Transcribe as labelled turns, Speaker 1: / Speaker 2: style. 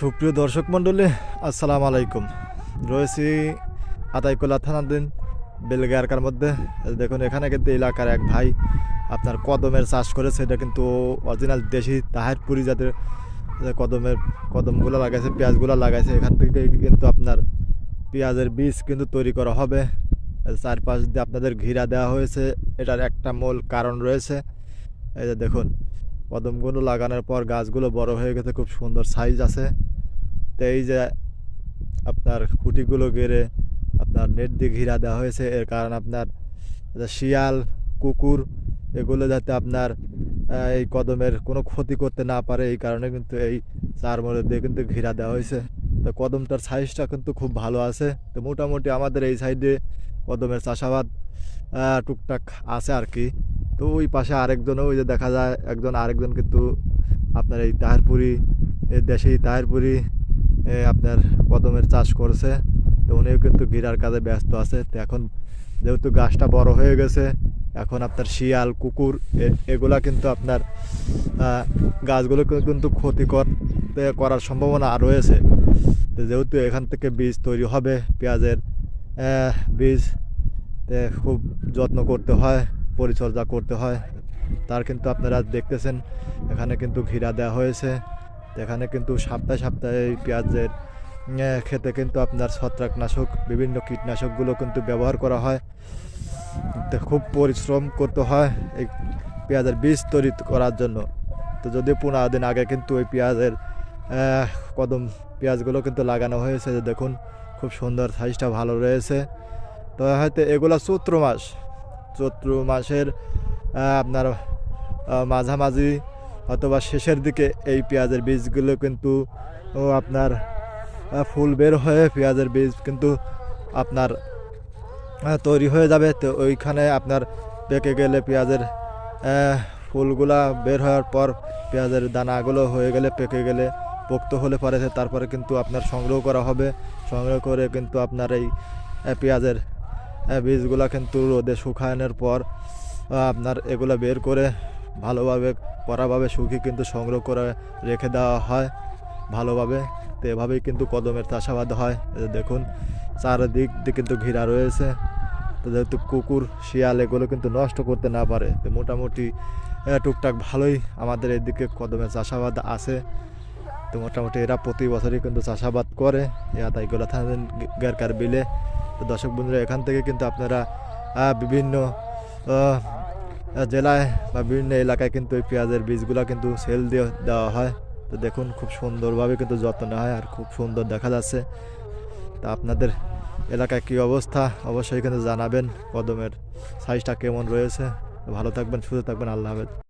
Speaker 1: সুপ্রিয় দর্শক মণ্ডলী, আসসালামু আলাইকুম। রয়েছি আতাইকোলা থানাধীন বেলগারকার মধ্যে। এই দেখুন, এখানে কিন্তু এলাকার এক ভাই আপনার কদমের চাষ করেছে। এটা কিন্তু অরিজিনাল দেশি তাহেরপুরি জাতের কদমের কদমগুলো লাগাইছে, পেঁয়াজগুলো লাগাইছে। এখান থেকে কিন্তু আপনার পেঁয়াজের বীজ কিন্তু তৈরি করা হবে। চারপাশ দিয়ে আপনাদের ঘিরা দেওয়া হয়েছে। এটার একটা মূল কারণ রয়েছে। এই যে দেখুন, কদমগুলো লাগানোর পর গাছগুলো বড় হয়ে গেছে। খুব সুন্দর সাইজ আছে। তো এই যে আপনার খুঁটিগুলো গেড়ে আপনার নেট দিয়ে ঘিরা দেওয়া হয়েছে, এর কারণ আপনার শিয়াল, কুকুর, এগুলো যাতে আপনার এই কদমের কোনো ক্ষতি করতে না পারে, এই কারণে কিন্তু এই চার মরে দিয়ে কিন্তু ঘিরা দেওয়া হয়েছে। তো কদমটার সাইজটা কিন্তু খুব ভালো আছে। তো মোটামুটি আমাদের এই সাইডে কদমের চাষাবাদ টুকটাক আছে আর কি। তো ওই পাশে আরেকজনও, ওই যে দেখা যায়, একজন আরেকজন কিন্তু আপনার এই তাহেরপুরি দেশেই তাহেরপুরি আপনার কদমের চাষ করছে। তো উনিও কিন্তু ঘিরার কাজে ব্যস্ত আছে। তো এখন যেহেতু গাছটা বড় হয়ে গেছে, এখন আপনার শিয়াল, কুকুর এগুলা কিন্তু আপনার গাছগুলো কিন্তু ক্ষতি করতে করার সম্ভাবনা আর রয়েছে। তো যেহেতু এখান থেকে বীজ তৈরি হবে, পেঁয়াজের বীজ খুব যত্ন করতে হয়, পরিচর্যা করতে হয়। তার কিন্তু আপনারা দেখতেছেন, এখানে কিন্তু ঘিরা দেওয়া হয়েছে। এখানে কিন্তু সপ্তাহে সপ্তাহে এই পেঁয়াজের খেতে কিন্তু আপনার ছত্রাকনাশক, বিভিন্ন কীটনাশকগুলো কিন্তু ব্যবহার করা হয়। খুব পরিশ্রম করতে হয় এই পেঁয়াজের বীজ তৈরি করার জন্য। তো যদি পনেরো দিন আগে কিন্তু ওই পেঁয়াজের কদম পেঁয়াজগুলো কিন্তু লাগানো হয়েছে যে দেখুন, খুব সুন্দর সাইজটা ভালো রয়েছে। তো হয়তো এগুলো চৈত্র মাস, চৈত্র মাসের আপনার মাঝামাঝি অথবা শেষের দিকে এই পেঁয়াজের বীজগুলো কিন্তু আপনার ফুল বের হয়ে পেঁয়াজের বীজ কিন্তু আপনার তৈরি হয়ে যাবে। তো ওইখানে আপনার পেকে গেলে পেঁয়াজের ফুলগুলা বের হওয়ার পর পেঁয়াজের দানাগুলো হয়ে গেলে পেকে গেলে পোক্ত হলে পরে তারপরে কিন্তু আপনার সংগ্রহ করা হবে। সংগ্রহ করে কিন্তু আপনার এই পেঁয়াজের বীজগুলা কিন্তু রোদে শুকানোর পর আপনার এগুলো বের করে ভালোভাবে, কড়াভাবে শুকিয়ে কিন্তু সংগ্রহ করে রেখে দেওয়া হয় ভালোভাবে। তো এভাবেই কিন্তু কদমের চাষাবাদ হয়। দেখুন, চারিদিক দিয়ে কিন্তু ঘেরা রয়েছে। তো যেহেতু কুকুর, শিয়াল এগুলো কিন্তু নষ্ট করতে না পারে, তো মোটামুটি টুকটাক ভালোই আমাদের এদিকে কদমের চাষাবাদ আছে। তো মোটামুটি এরা প্রতি বছরই কিন্তু চাষাবাদ করে। এগুলো থাকেন গেরকার বিলে। তো দর্শক বন্ধুরা, এখান থেকে কিন্তু আপনারা বিভিন্ন জেলায় বা বিভিন্ন এলাকায় কিন্তু এই পেঁয়াজের বীজগুলো কিন্তু সেল দিয়ে দেওয়া হয়। তো দেখুন, খুব সুন্দরভাবে কিন্তু যত্ন নেওয়া হয় আর খুব সুন্দর দেখা যাচ্ছে। তা আপনাদের এলাকায় কী অবস্থা? অবশ্যই কিন্তু জানাবেন। কদমের সাইজটা কেমন রয়েছে? ভালো থাকবেন, সুস্থ থাকবেন। আল্লাহ হাফেজ।